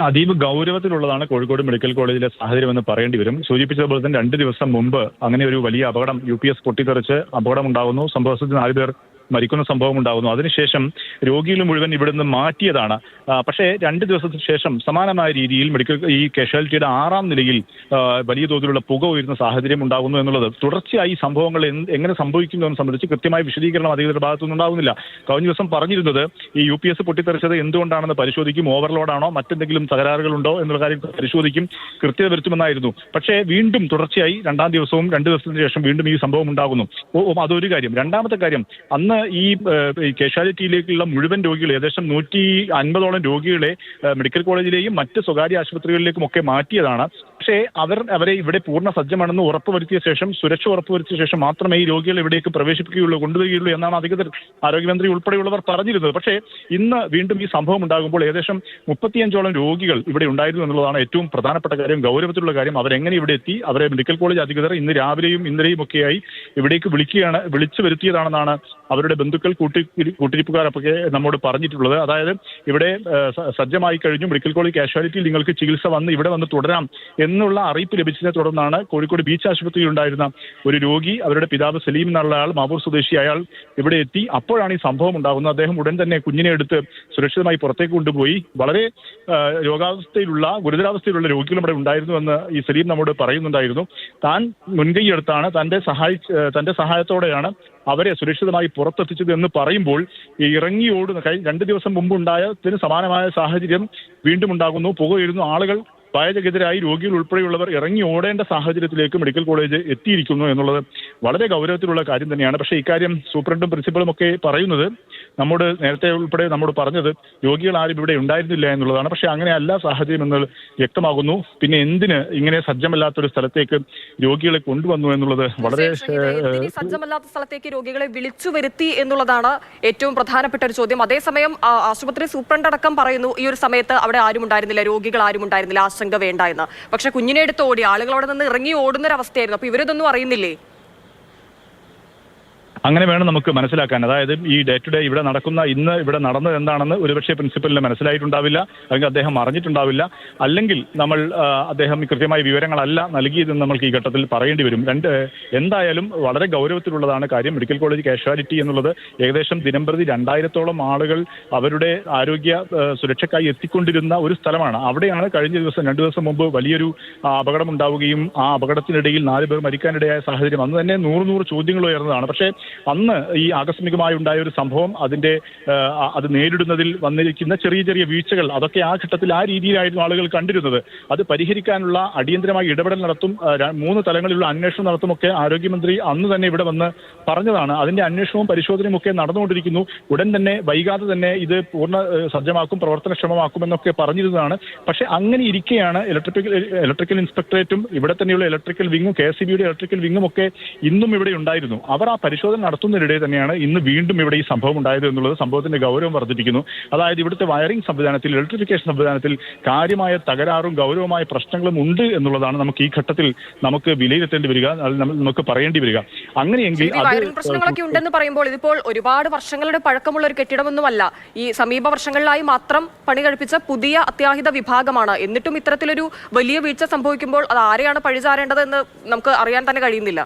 അതീവ ഗൗരവത്തിലുള്ളതാണ് കോഴിക്കോട് മെഡിക്കൽ കോളേജിലെ സാഹചര്യം എന്ന് പറയേണ്ടി വരും. സൂചിപ്പിച്ചതുപോലെ തന്നെ രണ്ട് ദിവസം മുമ്പ് അങ്ങനെ ഒരു വലിയ അപകടം യു പി എസ് പൊട്ടിത്തെറിച്ച് അപകടം ഉണ്ടാകുന്നു സംഭവത്തിൽ നാല് പേർ മരിക്കുന്ന സംഭവം ഉണ്ടാകുന്നു അതിനുശേഷം രോഗികൾ മുഴുവൻ ഇവിടുന്ന് മാറ്റിയതാണ്. പക്ഷേ രണ്ട് ദിവസത്തിന് ശേഷം സമാനമായ രീതിയിൽ മെഡിക്കൽ ഈ കാഷ്വാലിറ്റിയുടെ ആറാം നിലയിൽ വലിയ തോതിലുള്ള പുക ഉയരുന്ന സാഹചര്യം ഉണ്ടാകുന്നു എന്നുള്ളത് തുടർച്ചയായി സംഭവങ്ങൾ എങ്ങനെ സംഭവിക്കുന്നു എന്ന് സംബന്ധിച്ച് കൃത്യമായ വിശദീകരണം അധികൃതരുടെ ഭാഗത്തുനിന്ന് ഉണ്ടാകുന്നില്ല കഴിഞ്ഞ ദിവസം പറഞ്ഞിരുന്നത് ഈ യു പി എസ് പൊട്ടിത്തെറിച്ചത് എന്തുകൊണ്ടാണെന്ന് പരിശോധിക്കും? ഓവർലോഡാണോ? മറ്റെന്തെങ്കിലും തകരാറുകളുണ്ടോ എന്നുള്ള കാര്യം പരിശോധിക്കും. കൃത്യത വരുത്തുമെന്നായിരുന്നു. പക്ഷേ വീണ്ടും തുടർച്ചയായി രണ്ടാം ദിവസവും രണ്ട് ദിവസത്തിന് ശേഷം വീണ്ടും ഈ സംഭവം ഉണ്ടാകുന്നു. അതൊരു കാര്യം. രണ്ടാമത്തെ കാര്യം അന്ന് ഈ കേശാലിറ്റിയിലേക്കുള്ള മുഴുവൻ രോഗികൾ ഏകദേശം നൂറ്റി അൻപതോളം രോഗികളെ മെഡിക്കൽ കോളേജിലെയും മറ്റ് സ്വകാര്യ ആശുപത്രികളിലേക്കും ഒക്കെ മാറ്റിയതാണ്. പക്ഷേ അവർ അവരെ ഇവിടെ പൂർണ സജ്ജമാണെന്ന് ഉറപ്പുവരുത്തിയ ശേഷം സുരക്ഷ ഉറപ്പുവരുത്തിയ ശേഷം മാത്രമേ ഈ രോഗികളെ ഇവിടേക്ക് പ്രവേശിപ്പിക്കുകയുള്ളൂ കൊണ്ടുവരികയുള്ളൂ എന്നാണ് അധികൃതർ ആരോഗ്യമന്ത്രി ഉൾപ്പെടെയുള്ളവർ പറഞ്ഞിരുന്നത്. പക്ഷേ ഇന്ന് വീണ്ടും ഈ സംഭവം ഉണ്ടാകുമ്പോൾ ഏകദേശം മുപ്പത്തിയഞ്ചോളം രോഗികൾ ഇവിടെ ഉണ്ടായിരുന്നു എന്നുള്ളതാണ് ഏറ്റവും പ്രധാനപ്പെട്ട കാര്യം ഗൗരവത്തിലുള്ള കാര്യം. അവരെങ്ങനെ ഇവിടെ എത്തി? അവരെ മെഡിക്കൽ കോളേജ് അധികൃതർ ഇന്ന് രാവിലെയും ഇന്നലെയും ഒക്കെയായി ഇവിടേക്ക് വിളിക്കുകയാണ് വിളിച്ചു വരുത്തിയതാണെന്നാണ് അവരുടെ ബന്ധുക്കൾ കൂട്ടി കൂട്ടിരിപ്പുകാരൊക്കെ നമ്മോട് പറഞ്ഞിട്ടുള്ളത്. അതായത് ഇവിടെ സജ്ജമായി കഴിഞ്ഞു. മെഡിക്കൽ കോളേജ് കാഷ്വാലിറ്റിയിൽ നിങ്ങൾക്ക് ചികിത്സ വന്ന് ഇവിടെ വന്ന് തുടരാം എന്നുള്ള അറിയിപ്പ് ലഭിച്ചതിനെ തുടർന്നാണ് കോഴിക്കോട് ബീച്ച് ആശുപത്രിയിൽ ഉണ്ടായിരുന്ന ഒരു രോഗി അവരുടെ പിതാവ് സലീം എന്നുള്ള ആൾ മാവൂർ സ്വദേശി അയാൾ ഇവിടെ എത്തി. അപ്പോഴാണ് ഈ സംഭവം ഉണ്ടാകുന്നത്. അദ്ദേഹം ഉടൻ തന്നെ കുഞ്ഞിനെ എടുത്ത് സുരക്ഷിതമായി പുറത്തേക്ക് കൊണ്ടുപോയി. വളരെ രോഗാവസ്ഥയിലുള്ള ഗുരുതരാവസ്ഥയിലുള്ള രോഗികളും ഇവിടെ ഉണ്ടായിരുന്നുവെന്ന് ഈ സലീം നമ്മോട് പറയുന്നുണ്ടായിരുന്നു. താൻ മുൻകൈ എടുത്താണ് തന്റെ സഹായി തന്റെ സഹായത്തോടെയാണ് അവരെ സുരക്ഷിതമായി പുറത്തെത്തിച്ചത് എന്ന് പറയുമ്പോൾ ഈ ഇറങ്ങി ഓടുന്ന കഴിഞ്ഞ രണ്ട് ദിവസം മുമ്പ് ഉണ്ടായതിന് സമാനമായ സാഹചര്യം വീണ്ടും ഉണ്ടാകുന്നു. പുകയിരുന്നു ആളുകൾ ഭയചകിതരായി രോഗികൾ ഉൾപ്പെടെയുള്ളവർ ഇറങ്ങി ഓടേണ്ട സാഹചര്യത്തിലേക്ക് മെഡിക്കൽ കോളേജ് എത്തിയിരിക്കുന്നു എന്നുള്ളത് വളരെ ഗൗരവത്തിലുള്ള കാര്യം തന്നെയാണ്. പക്ഷേ ഇക്കാര്യം സൂപ്രണ്ടും പ്രിൻസിപ്പളും ഒക്കെ പറയുന്നത് നമ്മോട് നേരത്തെ ഉൾപ്പെടെ നമ്മോട് പറഞ്ഞത് രോഗികൾ ആരും ഇവിടെ ഉണ്ടായിരുന്നില്ല എന്നുള്ളതാണ്. പക്ഷേ അങ്ങനെയല്ല സാഹചര്യം എന്ന് വ്യക്തമാകുന്നു. പിന്നെ എന്തിന് ഇങ്ങനെ സജ്ജമല്ലാത്തൊരു സ്ഥലത്തേക്ക് രോഗികളെ കൊണ്ടുവന്നു എന്നുള്ളത് വളരെ സജ്ജമല്ലാത്ത സ്ഥലത്തേക്ക് രോഗികളെ വിളിച്ചു വരുത്തി എന്നുള്ളതാണ് ഏറ്റവും പ്രധാനപ്പെട്ട ഒരു ചോദ്യം. അതേസമയം ആശുപത്രി സൂപ്രണ്ട് അടക്കം പറയുന്നു ഈ ഒരു സമയത്ത് അവിടെ ആരും ഉണ്ടായിരുന്നില്ല രോഗികൾ ആരും ഉണ്ടായിരുന്നില്ല ആശങ്ക വേണ്ട എന്ന്. പക്ഷെ കുഞ്ഞിനെ എടുത്ത് ഓടി ആളുകൾ അവിടെ നിന്ന് ഇറങ്ങി ഓടുന്നൊരവസ്ഥയായിരുന്നു. ഒരു അവസ്ഥയായിരുന്നു അപ്പൊ ഇവരിതൊന്നും അറിയുന്നില്ലേ? അങ്ങനെ വേണം നമുക്ക് മനസ്സിലാക്കാൻ. അതായത് ഈ ഡേ ടു ഡേ ഇവിടെ നടക്കുന്ന ഇന്ന് ഇവിടെ നടന്നത് എന്താണെന്ന് ഒരുപക്ഷെ പ്രിൻസിപ്പലിന് മനസ്സിലായിട്ടുണ്ടാവില്ല അല്ലെങ്കിൽ അദ്ദേഹം അറിഞ്ഞിട്ടുണ്ടാവില്ല. അല്ലെങ്കിൽ നമ്മൾ അദ്ദേഹം കൃത്യമായ വിവരങ്ങളല്ല നൽകിയതെന്ന് നമുക്ക് ഈ ഘട്ടത്തിൽ പറയേണ്ടി വരും. രണ്ട് എന്തായാലും വളരെ ഗൗരവത്തിലുള്ളതാണ് കാര്യം മെഡിക്കൽ കോളേജ് കാഷ്വാലിറ്റി എന്നുള്ളത്. ഏകദേശം ദിനംപ്രതി രണ്ടായിരത്തോളം ആളുകൾ അവരുടെ ആരോഗ്യ സുരക്ഷയ്ക്കായി എത്തിക്കൊണ്ടിരുന്ന ഒരു സ്ഥലമാണ്. അവിടെയാണ് കഴിഞ്ഞ ദിവസം രണ്ടു ദിവസം മുമ്പ് വലിയൊരു അപകടമുണ്ടാവുകയും ആ അപകടത്തിനിടയിൽ നാല് പേർ മരിക്കാനിടയായ സാഹചര്യം. അന്ന് തന്നെ നൂറ് നൂറ് ചോദ്യങ്ങൾ ഉയർന്നതാണ്. പക്ഷേ അന്ന് ഈ ആകസ്മികമായി ഉണ്ടായ ഒരു സംഭവം അതിന്റെ അത് നേരിടുന്നതിൽ വന്നിരിക്കുന്ന ചെറിയ ചെറിയ വീഴ്ചകൾ അതൊക്കെ ആ ഘട്ടത്തിൽ ആ രീതിയിലായിരുന്നു ആളുകൾ കണ്ടിരുന്നത്. അത് പരിഹരിക്കാനുള്ള അടിയന്തരമായി ഇടപെടൽ നടത്തും മൂന്ന് തലങ്ങളിലുള്ള അന്വേഷണം നടത്തുമൊക്കെ ആരോഗ്യമന്ത്രി അന്ന് തന്നെ ഇവിടെ വന്ന് പറഞ്ഞതാണ്. അതിന്റെ അന്വേഷണവും പരിശോധനയും ഒക്കെ നടന്നുകൊണ്ടിരിക്കുന്നു. ഉടൻ തന്നെ വൈകാതെ തന്നെ ഇത് പൂർണ സജ്ജമാക്കും പ്രവർത്തനക്ഷമമാക്കും എന്നൊക്കെ പറഞ്ഞിരുന്നതാണ്. പക്ഷേ അങ്ങനെ ഇരിക്കെയാണ് ഇലക്ട്രിക്കൽ ഇലക്ട്രിക്കൽ ഇൻസ്പെക്ടറേറ്റും ഇവിടെ തന്നെയുള്ള ഇലക്ട്രിക്കൽ വിങ്ങും കെ എസ് ഇലക്ട്രിക്കൽ വിങ്ങും ഒക്കെ ഇന്നും ഇവിടെ ഉണ്ടായിരുന്നു. അവർ ആ പരിശോധന നടത്തുന്നതിനിടെ തന്നെയാണ് ഇന്ന് വീണ്ടും ഇവിടെ ഈ സംഭവം ഉണ്ടായത് എന്നുള്ളത് സംഭവത്തിന്റെ ഗൗരവം വർദ്ധിപ്പിക്കുന്നു. അതായത് ഇവിടുത്തെ വയറിംഗ് സംവിധാനത്തിൽ ഇലക്ട്രിഫിക്കേഷൻ സംവിധാനത്തിൽ കാര്യമായ തകരാറും ഗൗരവമായ പ്രശ്നങ്ങളും ഉണ്ട് എന്നുള്ളതാണ് നമുക്ക് ഈ ഘട്ടത്തിൽ നമുക്ക് വിലയിരുത്തേണ്ടി വരിക നമുക്ക് പറയേണ്ടി വരിക. അങ്ങനെയെങ്കിൽ വയറിംഗ് പ്രശ്നങ്ങളൊക്കെ ഉണ്ടെന്ന് പറയുമ്പോൾ ഇതിപ്പോൾ ഒരുപാട് വർഷങ്ങളുടെ പഴക്കമുള്ള ഒരു കെട്ടിടമൊന്നുമല്ല. ഈ സമീപ വർഷങ്ങളിലായി മാത്രം പണി കഴിപ്പിച്ച പുതിയ അത്യാഹിത വിഭാഗമാണ്. എന്നിട്ടും ഇത്തരത്തിലൊരു വലിയ വീഴ്ച സംഭവിക്കുമ്പോൾ അത് ആരെയാണ് പഴിചാരേണ്ടത് എന്ന് നമുക്ക് അറിയാൻ തന്നെ കഴിയുന്നില്ല.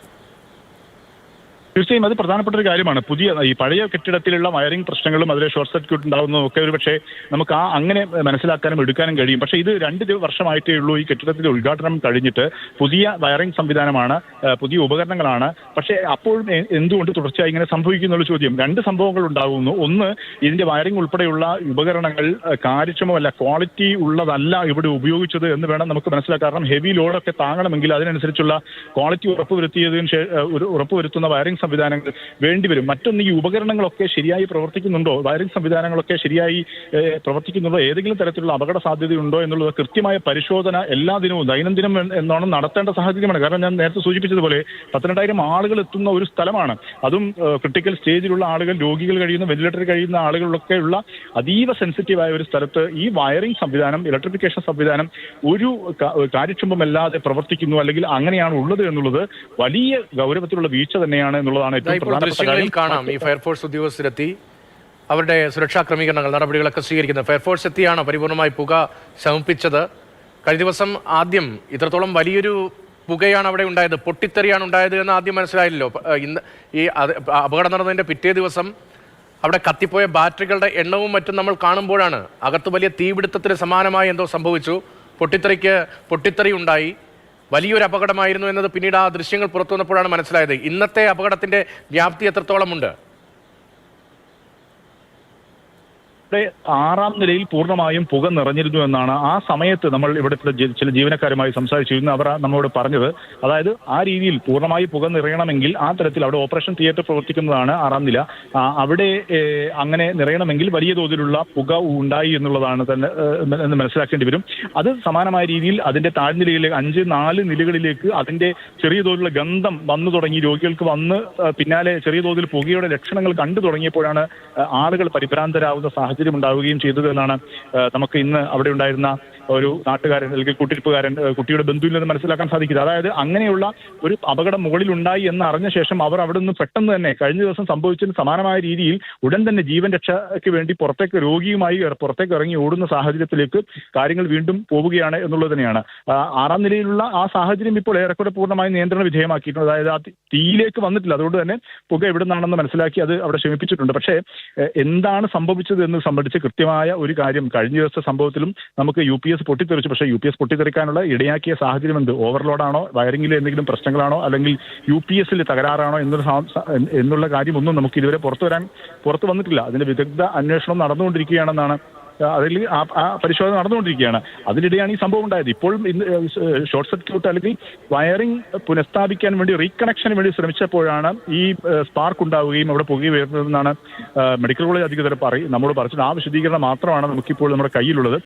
തീർച്ചയായും അത് പ്രധാനപ്പെട്ട ഒരു കാര്യമാണ്. പുതിയ ഈ പഴയ കെട്ടിടത്തിലുള്ള വയറിംഗ് പ്രശ്നങ്ങളും അതിലെ ഷോർട്ട് സർക്യൂട്ട് ഉണ്ടാകുന്നതും ഒക്കെ ഒരു പക്ഷേ നമുക്ക് ആ അങ്ങനെ മനസ്സിലാക്കാനും എടുക്കാനും കഴിയും. പക്ഷേ ഇത് രണ്ട് വർഷമായിട്ടേ ഉള്ളൂ ഈ കെട്ടിടത്തിന്റെ ഉദ്ഘാടനം കഴിഞ്ഞിട്ട്. പുതിയ വയറിംഗ് സംവിധാനമാണ് പുതിയ ഉപകരണങ്ങളാണ്. പക്ഷേ അപ്പോഴും എന്തുകൊണ്ട് തുടർച്ചയായി ഇങ്ങനെ സംഭവിക്കുന്നുള്ള ചോദ്യം. രണ്ട് സംഭവങ്ങൾ ഉണ്ടാകുന്നു. ഒന്ന് ഇതിന്റെ വയറിംഗ് ഉൾപ്പെടെയുള്ള ഉപകരണങ്ങൾ കാര്യക്ഷമമല്ല ക്വാളിറ്റി ഉള്ളതല്ല ഇവിടെ ഉപയോഗിച്ചത് എന്ന് വേണം നമുക്ക് മനസ്സിലാക്കാം കാരണം ഹെവി ലോഡൊക്കെ താങ്ങണമെങ്കിൽ അതിനനുസരിച്ചുള്ള ക്വാളിറ്റി ഉറപ്പുവരുത്തിയതിന് ഉറപ്പുവരുത്തുന്ന വയറിംഗ് സംവിധാനങ്ങൾ വേണ്ടിവരും. മറ്റൊന്ന് ഈ ഉപകരണങ്ങളൊക്കെ ശരിയായി പ്രവർത്തിക്കുന്നുണ്ടോ? വയറിംഗ് സംവിധാനങ്ങളൊക്കെ ശരിയായി പ്രവർത്തിക്കുന്നുണ്ടോ? ഏതെങ്കിലും തരത്തിലുള്ള അപകട സാധ്യതയുണ്ടോ എന്നുള്ളത് കൃത്യമായ പരിശോധന എല്ലാ ദിനവും ദൈനംദിനം എന്നോണം നടത്തേണ്ട സാഹചര്യമാണ്. കാരണം ഞാൻ നേരത്തെ സൂചിപ്പിച്ചതുപോലെ പത്തിരണ്ടായിരം ആളുകൾ എത്തുന്ന ഒരു സ്ഥലമാണ്. അതും ക്രിട്ടിക്കൽ സ്റ്റേജിലുള്ള ആളുകൾ രോഗികൾ കഴിയുന്ന വെന്റിലേറ്ററിൽ കഴിയുന്ന ആളുകളൊക്കെ ഉള്ള അതീവ സെൻസിറ്റീവായ ഒരു സ്ഥലത്ത് ഈ വയറിംഗ് സംവിധാനം ഇലക്ട്രിഫിക്കേഷൻ സംവിധാനം ഒരു കാര്യക്ഷമമല്ലാതെ പ്രവർത്തിക്കുന്നു അല്ലെങ്കിൽ അങ്ങനെയാണ് ഉള്ളത് എന്നുള്ളത് വലിയ ഗൗരവത്തിലുള്ള വീഴ്ച തന്നെയാണ് എന്നുള്ളതാണ് ഏറ്റവും ദൃശ്യങ്ങളിൽ കാണാം. ഈ ഫയർഫോഴ്സ് ഉദ്യോഗസ്ഥരെത്തി. അവരുടെ സുരക്ഷാ ക്രമീകരണങ്ങൾ നടപടികളൊക്കെ സ്വീകരിക്കുന്നത് ഫയർഫോഴ്സ് എത്തിയാണ് പരിപൂർണമായി പുക ശമിപ്പിച്ചത്. കഴിഞ്ഞ ദിവസം ആദ്യം ഇത്രത്തോളം വലിയൊരു പുകയാണ് അവിടെ ഉണ്ടായത്. പൊട്ടിത്തെറിയാണ് ഉണ്ടായത് എന്ന് ആദ്യം മനസ്സിലായില്ലല്ലോ. ഇന്ന് ഈ അപകടം നടന്നതിന്റെ പിറ്റേ ദിവസം അവിടെ കത്തിപ്പോയ ബാറ്ററികളുടെ എണ്ണവും മറ്റും നമ്മൾ കാണുമ്പോഴാണ് അകത്ത് വലിയ തീപിടുത്തത്തിന് സമാനമായി എന്തോ സംഭവിച്ചു. പൊട്ടിത്തെറിക്ക് പൊട്ടിത്തെറി ഉണ്ടായി. വലിയൊരു അപകടമായിരുന്നു എന്നത് പിന്നീട് ആ ദൃശ്യങ്ങൾ പുറത്തു വന്നപ്പോഴാണ് മനസ്സിലായത്. ഇന്നത്തെ അപകടത്തിന്റെ വ്യാപ്തി എത്രത്തോളമുണ്ട്? ഇവിടെ ആറാം നിലയിൽ പൂർണമായും പുക നിറഞ്ഞിരുന്നു എന്നാണ് ആ സമയത്ത് നമ്മൾ ഇവിടുത്തെ ചില ജീവനക്കാരുമായി സംസാരിച്ചിരുന്നു അവർ നമ്മളോട് പറഞ്ഞത്. അതായത് ആ രീതിയിൽ പൂർണമായി പുക നിറയണമെങ്കിൽ ആ തരത്തിൽ അവിടെ ഓപ്പറേഷൻ തിയേറ്റർ പ്രവർത്തിക്കുന്നതാണ് ആറാം നില. അവിടെ അങ്ങനെ നിറയണമെങ്കിൽ വലിയ തോതിലുള്ള പുക ഉണ്ടായി എന്നുള്ളതാണ് തന്നെ എന്ന് മനസ്സിലാക്കേണ്ടി വരും. അത് സമാനമായ രീതിയിൽ അതിന്റെ താഴ്നിലയിലേക്ക് അഞ്ച് നാല് നിലകളിലേക്ക് അതിന്റെ ചെറിയ തോതിലുള്ള ഗന്ധം വന്നു തുടങ്ങി രോഗികൾക്ക് വന്ന് പിന്നാലെ ചെറിയ തോതിൽ പുകയുടെ ലക്ഷണങ്ങൾ കണ്ടു തുടങ്ങിയപ്പോഴാണ് ആളുകൾ പരിഭ്രാന്തരാകുന്ന സാഹചര്യം ഉണ്ടാവുകയും ചെയ്തു എന്നാണ് നമുക്ക് ഇന്ന് അവിടെ ഉണ്ടായിരുന്ന ഒരു നാട്ടുകാരൻ അല്ലെങ്കിൽ കൂട്ടിരിപ്പുകാരൻ കുട്ടിയുടെ ബന്ധുവിൽ നിന്ന് മനസ്സിലാക്കാൻ സാധിക്കുന്നത്. അതായത് അങ്ങനെയുള്ള ഒരു അപകടം മുകളിൽ ഉണ്ടായി എന്ന് അറിഞ്ഞ ശേഷം അവർ അവിടെ നിന്ന് പെട്ടെന്ന് തന്നെ കഴിഞ്ഞ ദിവസം സംഭവിച്ചതിന് സമാനമായ രീതിയിൽ ഉടൻ തന്നെ ജീവൻ രക്ഷയ്ക്ക് വേണ്ടി പുറത്തേക്ക് രോഗിയുമായി പുറത്തേക്ക് ഇറങ്ങി ഓടുന്ന സാഹചര്യത്തിലേക്ക് കാര്യങ്ങൾ വീണ്ടും പോവുകയാണ് എന്നുള്ളത് തന്നെയാണ്. ആറാം നിലയിലുള്ള ആ സാഹചര്യം ഇപ്പോൾ ഏറെക്കുറെ പൂർണമായി നിയന്ത്രണ വിധേയമാക്കിയിട്ടുണ്ട്. അതായത് ആ തീയിലേക്ക് വന്നിട്ടില്ല. അതുകൊണ്ട് തന്നെ പുക എവിടെ നിന്നാണെന്ന് മനസ്സിലാക്കി അത് അവിടെ ശമിപ്പിച്ചിട്ടുണ്ട് പക്ഷേ എന്താണ് സംഭവിച്ചത് എന്ന് സംബന്ധിച്ച് കൃത്യമായ ഒരു കാര്യം കഴിഞ്ഞ ദിവസത്തെ സംഭവത്തിലും നമുക്ക് യു പി എസ് പൊട്ടിത്തെറിച്ചു. പക്ഷേ യു പി എസ് പൊട്ടിത്തെറിക്കാനുള്ള ഇടയാക്കിയ സാഹചര്യം എന്ത് ഓവർലോഡാണോ? വയറിംഗിൽ എന്തെങ്കിലും പ്രശ്നങ്ങളാണോ? അല്ലെങ്കിൽ യു പി എസിൽ തകരാറാണോ എന്നൊരു എന്നുള്ള കാര്യമൊന്നും നമുക്ക് ഇതുവരെ പുറത്തു വരാൻ പുറത്തു വന്നിട്ടില്ല. അതിന്റെ വിദഗ്ധ അന്വേഷണം നടന്നുകൊണ്ടിരിക്കുകയാണെന്നാണ് അതിൽ ആ ആ പരിശോധന നടന്നുകൊണ്ടിരിക്കുകയാണ്. അതിനിടെയാണ് ഈ സംഭവം ഉണ്ടായത്. ഇപ്പോൾ ഇന്ന് ഷോർട്ട് സർക്യൂട്ട് അല്ലെങ്കിൽ വയറിംഗ് പുനഃസ്ഥാപിക്കാൻ വേണ്ടി റീകണക്ഷന് വേണ്ടി ശ്രമിച്ചപ്പോഴാണ് ഈ സ്പാർക്ക് ഉണ്ടാവുകയും അവിടെ പുകയും വരുന്നതെന്നാണ് മെഡിക്കൽ കോളേജ് അധികൃതർ പറയും നമ്മൾ പറഞ്ഞത്. ആ വിശദീകരണം മാത്രമാണ് നമുക്കിപ്പോൾ നമ്മുടെ കയ്യിലുള്ളത്.